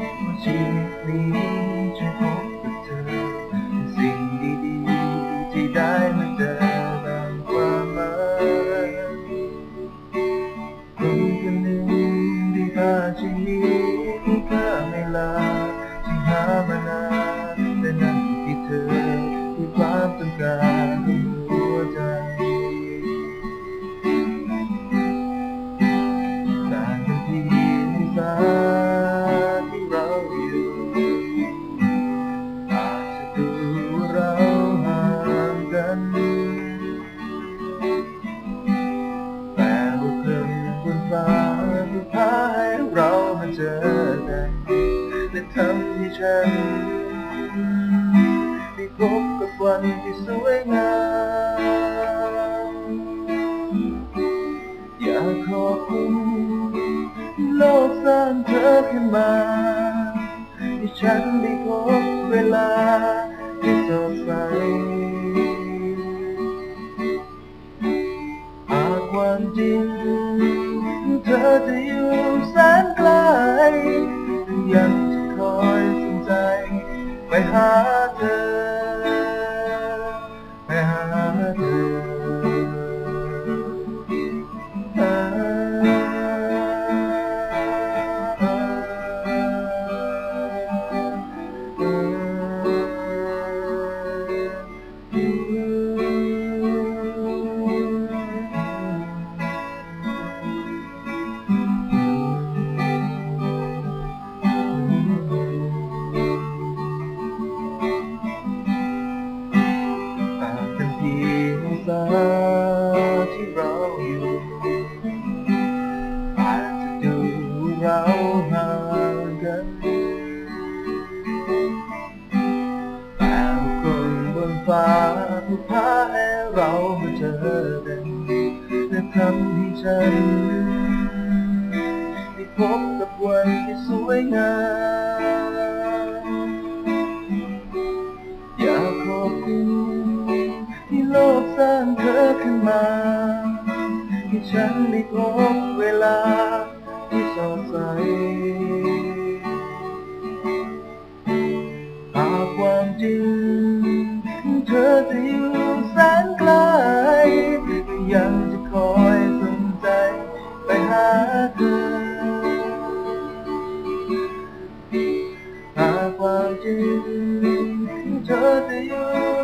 ว่าชีวิตาที่ได้มาเจอต่างกวามาคนคนหนึ่งที่พาชี ฉันได้พบกับวันที่สวยงามอยากขอบคุณโลกสร้างเธอขึ้นมาให้ฉันได้พบเวลาที่สดใสหากวามจริงเธอจะอยู่แสนไกลยัง ไพาให้เรามาเจอกันและทำให้ฉันได้พบกับวันที่สวยงามอยากขอบคุณที่โลกสร้างเธอขึ้นมาให้ฉันได้พบเวลาที่สดใสหากความจริง หากคว